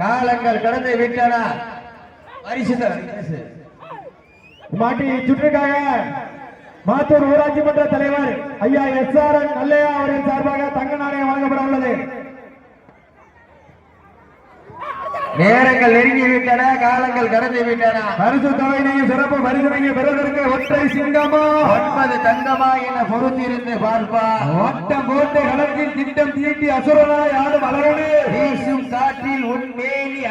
காலங்கள் கடந்து விட்டன. பரிசு. மாட்டி சுற்றுக்காக மாத்தூர் ஊராட்சி மன்ற தலைவர் ஐயா எஸ் ஆர் என் நல்லையா அவரின் சார்பாக தங்க நாணயம் வழங்கப்பட உள்ளது. நேரங்கள் நெருங்கி விட்டன காலங்கள் கடந்து விட்டன. பரிசு தொகையினையும் சிறப்பு பரிசுனையும் பெறுவதற்கு ஒற்றை சிங்கமா? ஒன்பது தங்கமா என பொறுத்திருந்து பார்ப்பா. வட்டம் போட்டு கணக்கில் திட்டம் தீட்டி அசுரனாய் ஆடும் அழகனே.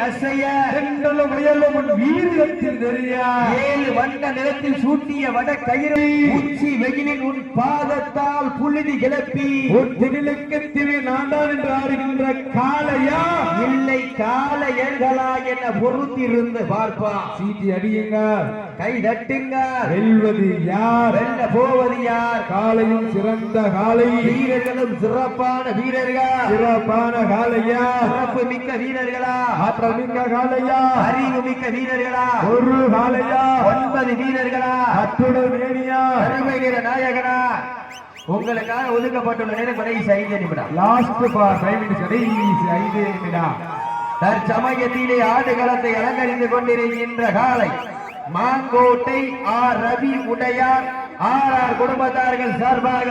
அசைய சென்றலும் முயலும் உன் வீரியத்தில் தெரியா ஏழு வண்ண நிறத்தில் சூட்டிய வட கயிறு. உச்சி வெயிலின் உன் பாதத்தால் புழுதி கிளப்பி. உன் திணிலுக்கு திணி நான் தான் என்று ஆடுகின்ற காளையா? கால ஏர்களா என பொறுத்திருந்து பார்ப்பா. சீட்டி அடியுங்க. கை தட்டுங்க. வெல்வது யார்? வெல்ல போவது யார்? காளையும் சிறந்த காளை. வீரர்களும் சிறப்பான வீரர்கள்? சிறப்பான காளையா? சிறப்பு மிக்க வீரர்களா? ஆற்றல் மிக்க காளையா? அறிவு மிக்க வீரர்களா? ஒரு காளையா? ஒன்பது வீரர்களா? அத்துடன் மேனியா? அருமை நாயகனா? உங்களுக்காக ஒதுக்கப்பட்டுள்ள நேரம் கடைசி ஐந்து நிமிடம் லாஸ்ட் பார் ஃபைவ் மினிட்ஸ் கடைசி ஐந்து நிமிடம். தற்சமயத்திலே ஆடுகளத்தை அலங்கரிந்து கொண்டிருக்கின்ற காலை. Mangottai R Ravi Udaiyar. R R குடும்பத்தார்கள் சார்பாக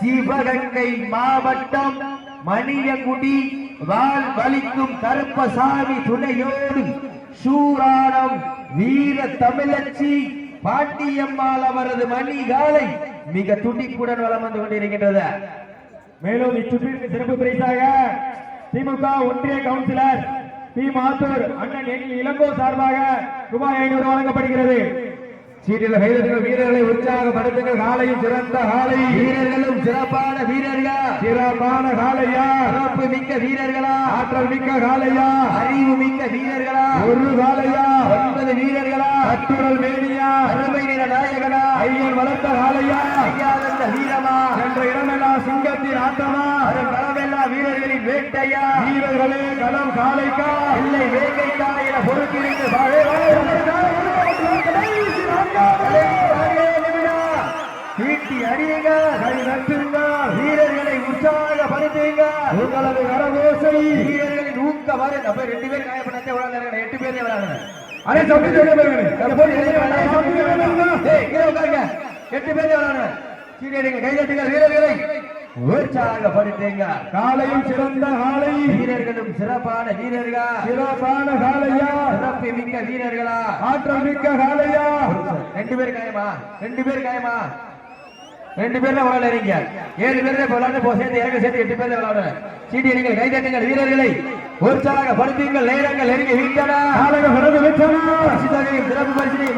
சிவகங்கை மாவட்டம் மணியங்குடி வால் வலிக்கும் கருப்பசாமி துணையோடு சூராணம் வீர தமிழச்சி பாட்டியம்மாள் அவரது மணி காலை மிக துடிப்புடன் வளம் வந்து கொண்டிருக்கின்றது. மேலும் இச்சுற்றிற்கு சிறப்பு பரிசாக திமுக ஒன்றிய கவுன்சிலர் பி. மாத்தூர் அண்ணன் என். இளங்கோ சார்பாக ரூபாய் ஐநூறு வழங்கப்படுகிறது. சீட்டில் கைதர்கள் வீரர்களை உற்சாகப்படுத்துங்கள். காலையும் சிறந்த காலை. வீரர்களும் சிறப்பான வீரர்கள்? சிறப்பான காலையா? சிறப்பு மிக்க வீரர்களா? ஆற்றல் மிக்க காலையா? அறிவு மிக்க வீரர்களா? ஒரு காலையா? ஒன்பது வீரர்களா? கட்டுடல் மேனியா? அருமை நிற நாயகனா? ஐயன் வளர்த்த காலையா? ஐயாதந்த வீரமா? என்ற இடமெல்லாம் சிங்கத்தின் ஆட்டமா? வேட்டையா? வீரர்களே களம் காலைக்கா? இல்லை வேங்கைக்கா என பொறுத்திருந்து தீட்டி அடியுங்க கை நட்டுங்க வீரர்களை உற்சாகப்படுத்துங்க உங்களது கரகோசை. வீரர்களின் ஊக்க வர நம்ம ரெண்டு பேரும் காயப்படாத விளையாடுறாங்க எட்டு பேரே விளையாடுறாங்க அரை சப்பி. எட்டு பேரே விளையாடுங்க சீனியருங்க கைதட்டுங்க வீரர்களை. உற்சாகப்படுத்துங்க. காலையும் சிறந்த காலை. வீரர்களும் சிறப்பான வீரர்கள்? சிறப்பான காலையா? சிறப்பு மிக்க வீரர்களா? ஆற்றல் மிக்க காலையா? ரெண்டு பேர் காயமா? ரெண்டு பேர் காயமா? ரெண்டு பேர்ல விளையாடுறீங்க ஏழு பேர்ல இப்ப விளையாண்டு போ சேர்த்து இறங்க சேர்த்து எட்டு பேர்ல விளையாடுறேன் சீட்டியர்கள் கைதட்டுங்கள் வீரர்களை. உற்சாகப்படுத்துங்கள் நேரங்கள் நெருங்கி விட்டன பரிசு சிறப்பு பரிசினை